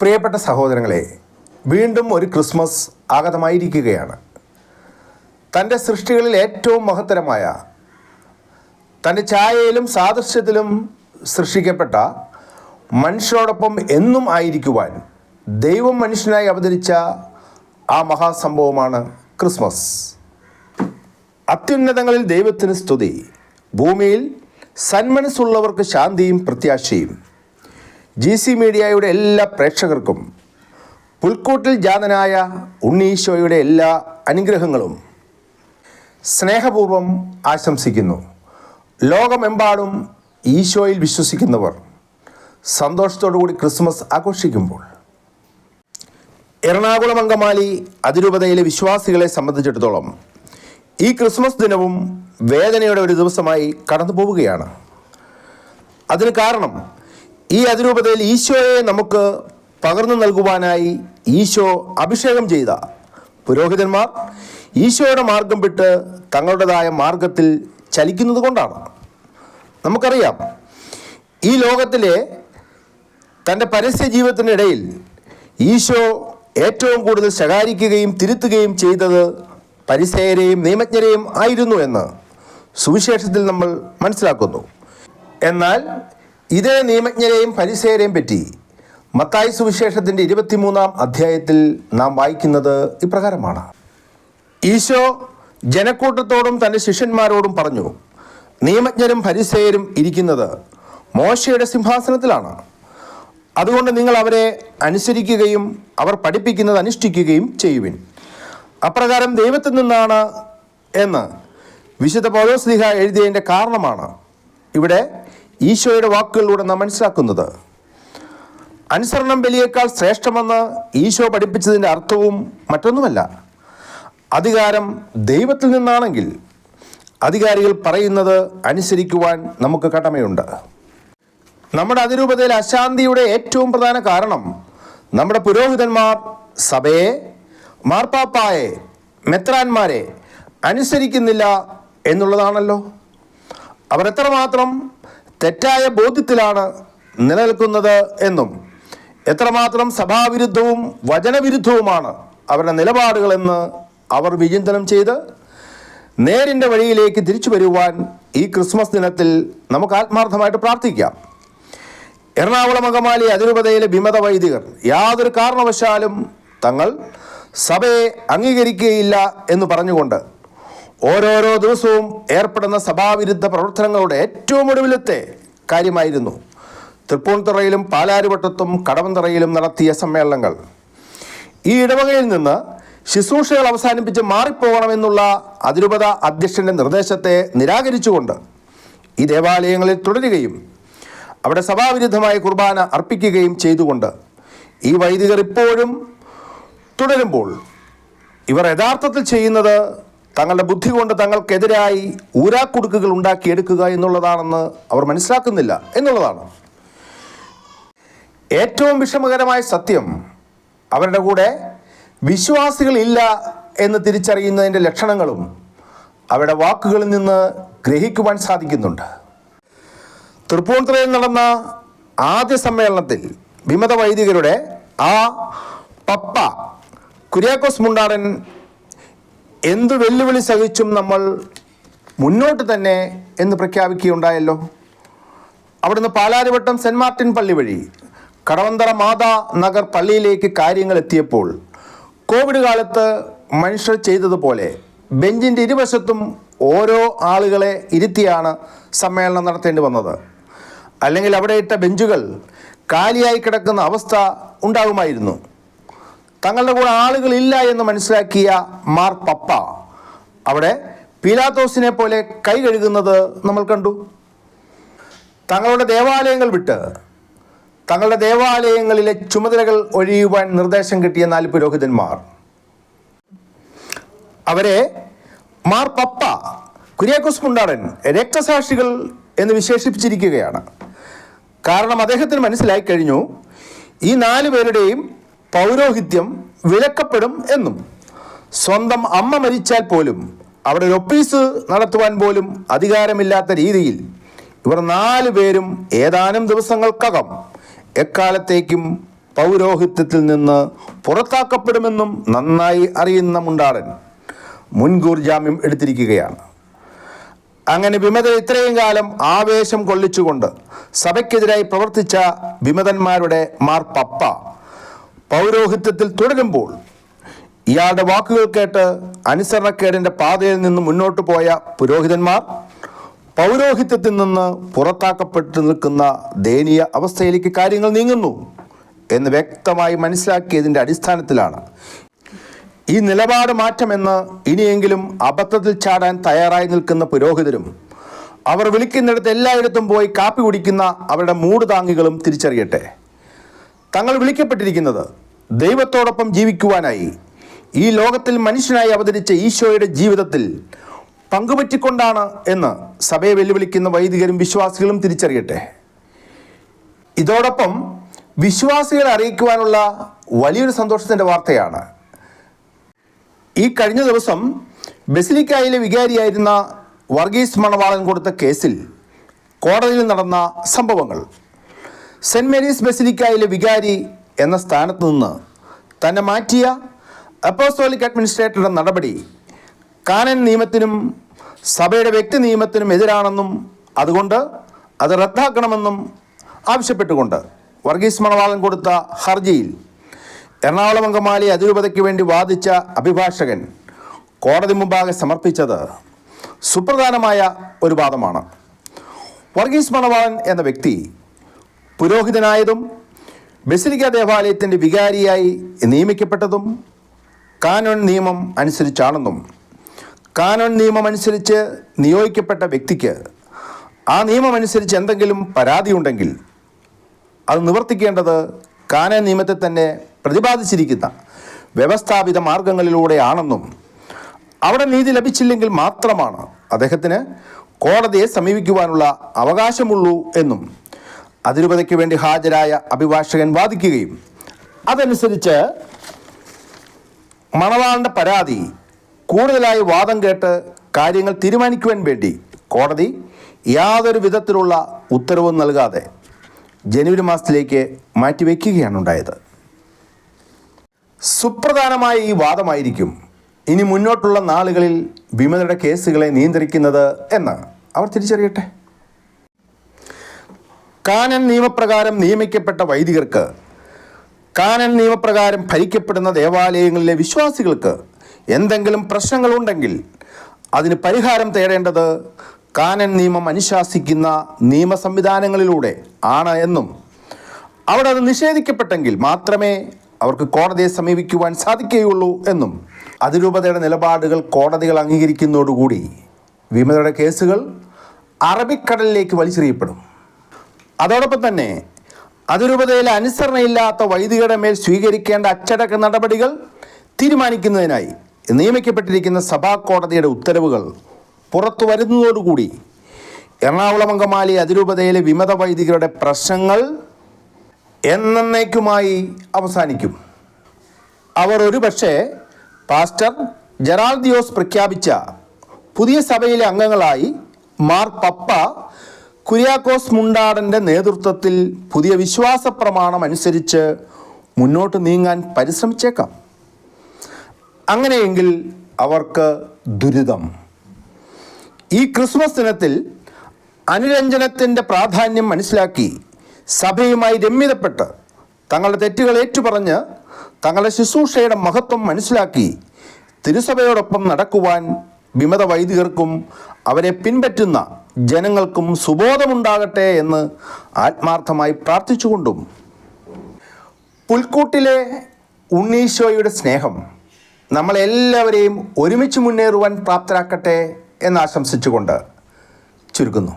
പ്രിയപ്പെട്ട സഹോദരങ്ങളെ വീണ്ടും ഒരു ക്രിസ്മസ് ആഗതമായിരിക്കുകയാണ്. തന്റെ സൃഷ്ടികളിൽ ഏറ്റവും മഹത്തരമായ തന്റെ ഛായയിലും സാദൃശ്യത്തിലും സൃഷ്ടിക്കപ്പെട്ട മനുഷ്യരോടൊപ്പം എന്നും ആയിരിക്കുവാൻ ദൈവം മനുഷ്യനായി അവതരിച്ച ആ മഹാസംഭവമാണ് ക്രിസ്മസ്. അത്യുന്നതങ്ങളിൽ ദൈവത്തിന് സ്തുതി ഭൂമിയിൽ സന്മനസ്സുള്ളവർക്ക് ശാന്തിയും പ്രത്യാശയും ജി സി മീഡിയയുടെ എല്ലാ പ്രേക്ഷകർക്കും പുൽക്കൂട്ടിൽ ജാതനായ ഉണ്ണീശോയുടെ എല്ലാ അനുഗ്രഹങ്ങളും സ്നേഹപൂർവം ആശംസിക്കുന്നു. ലോകമെമ്പാടും ഈശോയിൽ വിശ്വസിക്കുന്നവർ സന്തോഷത്തോടുകൂടി ക്രിസ്മസ് ആഘോഷിക്കുമ്പോൾ എറണാകുളം അങ്കമാലി അതിരൂപതയിലെ വിശ്വാസികളെ സംബന്ധിച്ചിടത്തോളം ഈ ക്രിസ്മസ് ദിനവും വേദനയുടെ ഒരു ദിവസമായി കടന്നു പോവുകയാണ് അതിന് കാരണം ഈ അതിരൂപതയിൽ ഈശോയെ നമുക്ക് പകർന്നു നൽകുവാനായി ഈശോ അഭിഷേകം ചെയ്ത പുരോഹിതന്മാർ ഈശോയുടെ മാർഗം വിട്ട് തങ്ങളുടേതായ മാർഗത്തിൽ ചലിക്കുന്നത് കൊണ്ടാണ്. നമുക്കറിയാം ഈ ലോകത്തിലെ തന്റെ പരസ്യ ജീവിതത്തിനിടയിൽ ഈശോ ഏറ്റവും കൂടുതൽ ശകാരിക്കുകയും തിരുത്തുകയും ചെയ്തത് പരിസയരെയും നിയമജ്ഞരെയും ആയിരുന്നു എന്ന് സുവിശേഷത്തിൽ നമ്മൾ മനസ്സിലാക്കുന്നു. എന്നാൽ ഇതേ നിയമജ്ഞരെയും പരിസേരെയും പറ്റി മത്തായി സുവിശേഷത്തിന്റെ ഇരുപത്തിമൂന്നാം അധ്യായത്തിൽ നാം വായിക്കുന്നത് ഇപ്രകാരമാണ്. ഈശോ ജനക്കൂട്ടത്തോടും തന്റെ ശിഷ്യന്മാരോടും പറഞ്ഞു നിയമജ്ഞരും പരിസേരും ഇരിക്കുന്നത് മോശയുടെ സിംഹാസനത്തിലാണ്. അതുകൊണ്ട് നിങ്ങൾ അവരെ അനുസരിക്കുകയും അവർ പഠിപ്പിക്കുന്നത് അനുഷ്ഠിക്കുകയും ചെയ്യുവിൻ. അപ്രകാരം ദൈവത്തിൽ നിന്നാണ് എന്ന് വിശുദ്ധ പൗലോസ്ലിഹ എഴുതിയതിന്റെ കാരണമാണ്. ഇവിടെ ഈശോയുടെ വാക്കുകളിലൂടെ നാം മനസ്സിലാക്കുന്നത്. അനുസരണം ബലിയേക്കാൾ ശ്രേഷ്ഠമെന്ന് ഈശോ പഠിപ്പിച്ചതിന്റെ അർത്ഥവും മറ്റൊന്നുമല്ല. അധികാരം ദൈവത്തിൽ നിന്നാണെങ്കിൽ അധികാരികൾ പറയുന്നത് അനുസരിക്കുവാൻ നമുക്ക് കടമയുണ്ട്. നമ്മുടെ അതിരൂപതയിൽ അശാന്തിയുടെ ഏറ്റവും പ്രധാന കാരണം നമ്മുടെ പുരോഹിതന്മാർ സഭയെ മാർപ്പാപ്പായെ മെത്രാന്മാരെ അനുസരിക്കുന്നില്ല എന്നുള്ളതാണല്ലോ. അവർ എത്രമാത്രം തെറ്റായ ബോധ്യത്തിലാണ് നിലനിൽക്കുന്നത് എന്നും എത്രമാത്രം സഭാവിരുദ്ധവും വചനവിരുദ്ധവുമാണ് അവരുടെ നിലപാടുകളെന്ന് അവർ വിചിന്തനം ചെയ്ത് നേരിന്റെ വഴിയിലേക്ക് തിരിച്ചു വരുവാൻ ഈ ക്രിസ്മസ് ദിനത്തിൽ നമുക്ക് ആത്മാർത്ഥമായിട്ട് പ്രാർത്ഥിക്കാം. എറണാകുളം അങ്കമാലി അതിരൂപതയിലെ വിമത വൈദികർ യാതൊരു കാരണവശാലും തങ്ങൾ സഭയെ അംഗീകരിക്കുകയില്ല എന്ന് പറഞ്ഞുകൊണ്ട് ഓരോരോ ദിവസവും ഏർപ്പെടുന്ന സഭാവിരുദ്ധ പ്രവർത്തനങ്ങളുടെ ഏറ്റവും ഒടുവിലത്തെ കാര്യമായിരുന്നു. തൃപ്പൂണിത്തുറയിലും പാലാരിവട്ടത്തും കടവന്തറയിലും നടത്തിയ സമ്മേളനങ്ങൾ. ഈ ഇടവകയിൽ നിന്ന് ശുശ്രൂഷകൾ അവസാനിപ്പിച്ച് മാറിപ്പോകണമെന്നുള്ള അതിരൂപത അധ്യക്ഷന്റെ നിർദ്ദേശത്തെ നിരാകരിച്ചുകൊണ്ട് ഈ ദേവാലയങ്ങളിൽ തുടരുകയും അവിടെ സഭാവിരുദ്ധമായ കുർബാന അർപ്പിക്കുകയും ചെയ്തുകൊണ്ട് ഈ വൈദികർ ഇപ്പോഴും തുടരുമ്പോൾ ഇവർ യഥാർത്ഥത്തിൽ ചെയ്യുന്നത് തങ്ങളുടെ ബുദ്ധി കൊണ്ട് തങ്ങൾക്കെതിരായി ഊരാക്കുടുക്കുകൾ ഉണ്ടാക്കിയെടുക്കുക എന്നുള്ളതാണെന്ന് അവർ മനസ്സിലാക്കുന്നില്ല എന്നുള്ളതാണ്. ഏറ്റവും വിഷമകരമായ സത്യം അവരുടെ കൂടെ വിശ്വാസികളില്ല എന്ന് തിരിച്ചറിയുന്നതിന്റെ ലക്ഷണങ്ങളും അവരുടെ വാക്കുകളിൽ നിന്ന് ഗ്രഹിക്കുവാൻ സാധിക്കുന്നുണ്ട്. തൃപ്പൂണിത്തുറയിൽ നടന്ന ആദ്യ സമ്മേളനത്തിൽ വിമത വൈദികരുടെ ആ പപ്പ കുര്യാക്കോസ് മുണ്ടാടൻ എന്തു വെല്ലുവിളി സഹിച്ചും നമ്മൾ മുന്നോട്ട് തന്നെ എന്ന് പ്രഖ്യാപിക്കുകയുണ്ടായല്ലോ. അവിടുന്ന് പാലാരിവട്ടം സെന്റ് മാർട്ടിൻ പള്ളി വഴി കടവന്തറ മാതാ നഗർ പള്ളിയിലേക്ക് കാര്യങ്ങൾ എത്തിയപ്പോൾ കോവിഡ് കാലത്ത് മനുഷ്യർ ചെയ്തതുപോലെ ബെഞ്ചിന്റെ ഇരുവശത്തും ഓരോ ആളുകളെ ഇരുത്തിയാണ് സമ്മേളനം നടത്തേണ്ടി വന്നത്. അല്ലെങ്കിൽ അവിടെ ഇട്ട ബെഞ്ചുകൾ കാലിയായി കിടക്കുന്ന അവസ്ഥ ഉണ്ടാകുമായിരുന്നു. തങ്ങളുടെ കൂടെ ആളുകളില്ല എന്ന് മനസ്സിലാക്കിയ മാർ പപ്പ അവിടെ പീലാത്തോസിനെ പോലെ കൈ കഴുകുന്നത് നമ്മൾ കണ്ടു. തങ്ങളുടെ ദേവാലയങ്ങൾ വിട്ട് തങ്ങളുടെ ദേവാലയങ്ങളിലെ ചുമതലകൾ ഒഴിയുവാൻ നിർദ്ദേശം കിട്ടിയ നാല് പുരോഹിതന്മാർ. അവരെ മാർ പപ്പ കുര്യാക്കോസ് മുണ്ടാടൻ രക്തസാക്ഷികൾ എന്ന് വിശേഷിപ്പിച്ചിരിക്കുകയാണ്. കാരണം അദ്ദേഹത്തിന് മനസ്സിലായി കഴിഞ്ഞു ഈ നാല് പേരുടെയും പൗരോഹിത്യം വിലക്കപ്പെടും എന്നും. സ്വന്തം അമ്മ മരിച്ചാൽ പോലും അവിടെ ഒരു ഒപ്പീസ് നടത്തുവാൻ പോലും അധികാരമില്ലാത്ത രീതിയിൽ ഇവർ നാല് പേരും ഏതാനും ദിവസങ്ങൾക്കകം എക്കാലത്തേക്കും പൗരോഹിത്യത്തിൽ നിന്ന് പുറത്താക്കപ്പെടുമെന്നും നന്നായി അറിയുന്ന മുണ്ടാടൻ മുൻകൂർ ജാമ്യം എടുത്തിരിക്കുകയാണ്. അങ്ങനെ വിമത ഇത്രയും കാലം ആവേശം കൊള്ളിച്ചുകൊണ്ട് സഭയ്ക്കെതിരായി പ്രവർത്തിച്ച വിമതന്മാരുടെ മാർപ്പപ്പ പപ്പ പൗരോഹിത്യത്തിൽ തുടരുമ്പോൾ ഇയാളുടെ വാക്കുകൾ കേട്ട് അനുസരണക്കേടിന്റെ പാതയിൽ നിന്ന് മുന്നോട്ട് പോയ പുരോഹിതന്മാർ പൗരോഹിത്യത്തിൽ നിന്ന് പുറത്താക്കപ്പെട്ടു നിൽക്കുന്ന ദയനീയ അവസ്ഥയിലേക്ക് കാര്യങ്ങൾ നീങ്ങുന്നു എന്ന് വ്യക്തമായി മനസ്സിലാക്കിയതിന്റെ അടിസ്ഥാനത്തിലാണ് ഈ നിലപാട് മാറ്റമെന്ന് ഇനിയെങ്കിലും അബദ്ധത്തിൽ ചാടാൻ തയ്യാറായി നിൽക്കുന്ന പുരോഹിതരും അവർ വിളിക്കുന്നിടത്ത് എല്ലായിടത്തും പോയി കാപ്പി കുടിക്കുന്ന അവരുടെ മൂട് താങ്ങികളും തിരിച്ചറിയട്ടെ. തങ്ങൾ വിളിക്കപ്പെട്ടിരിക്കുന്നത് ദൈവത്തോടൊപ്പം ജീവിക്കുവാനായി. ഈ ലോകത്തിൽ മനുഷ്യനായി അവതരിച്ച ഈശോയുടെ ജീവിതത്തിൽ പങ്കുപറ്റിക്കൊണ്ടാണ് എന്ന് സഭയെ വെല്ലുവിളിക്കുന്ന വൈദികരും വിശ്വാസികളും തിരിച്ചറിയട്ടെ. ഇതോടൊപ്പം വിശ്വാസികളെ അറിയിക്കുവാനുള്ള വലിയൊരു സന്തോഷത്തിന്റെ വാർത്തയാണ്. ഈ കഴിഞ്ഞ ദിവസം ബസിലിക്കായിലെ വികാരിയായിരുന്ന വർഗീസ് മണവാളൻ കൊടുത്ത കേസിൽ കോടതിയിൽ നടന്ന സംഭവങ്ങൾ. സെന്റ് മേരീസ് ബസിലിക്കായിലെ വികാരി എന്ന സ്ഥാനത്ത് നിന്ന് തന്നെ മാറ്റിയ അപ്പോസ്തോലിക് അഡ്മിനിസ്ട്രേറ്ററുടെ നടപടി കാനൻ നിയമത്തിനും സഭയുടെ വ്യക്തി നിയമത്തിനും എതിരാണെന്നും അതുകൊണ്ട് അത് റദ്ദാക്കണമെന്നും ആവശ്യപ്പെട്ടുകൊണ്ട് വർഗീസ് മണവാളൻ കൊടുത്ത ഹർജിയിൽ എറണാകുളം അങ്കമാലി അതിരൂപതയ്ക്ക് വേണ്ടി വാദിച്ച അഭിഭാഷകൻ കോടതി മുമ്പാകെ സമർപ്പിച്ചത് സുപ്രധാനമായ ഒരു വാദമാണ്. വർഗീസ് മണവാളൻ എന്ന വ്യക്തി പുരോഹിതനായതും ബസിലിക്ക ദേവാലയത്തിന്റെ വികാരിയായി നിയമിക്കപ്പെട്ടതും കാനോൺ നിയമം അനുസരിച്ചാണെന്നും കാനോൺ നിയമം അനുസരിച്ച് നിയോഗിക്കപ്പെട്ട വ്യക്തിക്ക് ആ നിയമം അനുസരിച്ച് എന്തെങ്കിലും പരാതി ഉണ്ടെങ്കിൽ അത് നിവർത്തിക്കേണ്ടത് കാനൻ നിയമത്തെ തന്നെ പ്രതിപാദിച്ചിരിക്കുന്ന വ്യവസ്ഥാപിത മാർഗങ്ങളിലൂടെയാണെന്നും അവിടെ നീതി ലഭിച്ചില്ലെങ്കിൽ മാത്രമാണ് അദ്ദേഹത്തിന് കോടതിയെ സമീപിക്കുവാനുള്ള അവകാശമുള്ളൂ എന്നും അതിരൂപതയ്ക്ക് വേണ്ടി ഹാജരായ അഭിഭാഷകൻ വാദിക്കുകയും അതനുസരിച്ച് മണവാളിന്റെ പരാതി കൂടുതലായി വാദം കേട്ട് കാര്യങ്ങൾ തീരുമാനിക്കുവാൻ വേണ്ടി കോടതി യാതൊരു വിധത്തിലുള്ള ഉത്തരവും നൽകാതെ ജനുവരി മാസത്തിലേക്ക് മാറ്റിവെക്കുകയാണ് ഉണ്ടായത്. സുപ്രധാനമായ ഈ വാദമായിരിക്കും ഇനി മുന്നോട്ടുള്ള നാളുകളിൽ വിമതയുടെ കേസുകളെ നിയന്ത്രിക്കുന്നത് എന്ന് അവർ തിരിച്ചറിയട്ടെ? കാനൻ നിയമപ്രകാരം നിയമിക്കപ്പെട്ട വൈദികർക്ക് കാനൻ നിയമപ്രകാരം ഭരിക്കപ്പെടുന്ന ദേവാലയങ്ങളിലെ വിശ്വാസികൾക്ക് എന്തെങ്കിലും പ്രശ്നങ്ങളുണ്ടെങ്കിൽ അതിന് പരിഹാരം തേടേണ്ടത് കാനൻ നിയമം അനുശാസിക്കുന്ന നിയമ സംവിധാനങ്ങളിലൂടെ ആണ് എന്നും അവിടെ അത് നിഷേധിക്കപ്പെട്ടെങ്കിൽ മാത്രമേ അവർക്ക് കോടതിയെ സമീപിക്കുവാൻ സാധിക്കുകയുള്ളൂ എന്നും അതിരൂപതയുടെ നിലപാടുകൾ കോടതികൾ അംഗീകരിക്കുന്നതോടുകൂടി വിമതയുടെ കേസുകൾ അറബിക്കടലിലേക്ക് വലിച്ചെറിയപ്പെടും. അതോടൊപ്പം തന്നെ അതിരൂപതയിൽ അനുസരണയില്ലാത്ത വൈദികരുടെ മേൽ സ്വീകരിക്കേണ്ട അച്ചടക്ക നടപടികൾ തീരുമാനിക്കുന്നതിനായി നിയമിക്കപ്പെട്ടിരിക്കുന്ന സഭാ കോടതിയുടെ ഉത്തരവുകൾ പുറത്തു വരുന്നതോടുകൂടി എറണാകുളം അങ്കമാലി അതിരൂപതയിലെ വിമത വൈദികരുടെ പ്രശ്നങ്ങൾ എന്നേക്കുമായി അവസാനിക്കും. അവർ ഒരുപക്ഷെ പാസ്റ്റർ ജെറാൾദിയോസ് പ്രഖ്യാപിച്ച പുതിയ സഭയിലെ അംഗങ്ങളായി മാർ പപ്പ കുര്യാക്കോസ് മുണ്ടാടന്റെ നേതൃത്വത്തിൽ പുതിയ വിശ്വാസ പ്രമാണം അനുസരിച്ച് മുന്നോട്ട് നീങ്ങാൻ പരിശ്രമിച്ചേക്കാം. അങ്ങനെയെങ്കിൽ അവർക്ക് ദുരിതം. ഈ ക്രിസ്മസ് ദിനത്തിൽ അനുരഞ്ജനത്തിന്റെ പ്രാധാന്യം മനസ്സിലാക്കി സഭയുമായി രമ്യതപ്പെട്ട് തങ്ങളുടെ തെറ്റുകൾ ഏറ്റുപറഞ്ഞ് തങ്ങളുടെ ശുശ്രൂഷയുടെ മഹത്വം മനസ്സിലാക്കി തിരുസഭയോടൊപ്പം നടക്കുവാൻ വിമത വൈദികർക്കും അവരെ പിൻപറ്റുന്ന ജനങ്ങൾക്കും സുബോധമുണ്ടാകട്ടെ എന്ന് ആത്മാർത്ഥമായി പ്രാർത്ഥിച്ചുകൊണ്ടും പുൽക്കൂട്ടിലെ ഉണ്ണീശോയുടെ സ്നേഹം നമ്മളെല്ലാവരെയും ഒരുമിച്ച് മുന്നേറുവാൻ പ്രാപ്തരാക്കട്ടെ എന്നാശംസിച്ചുകൊണ്ട് ചുരുക്കുന്നു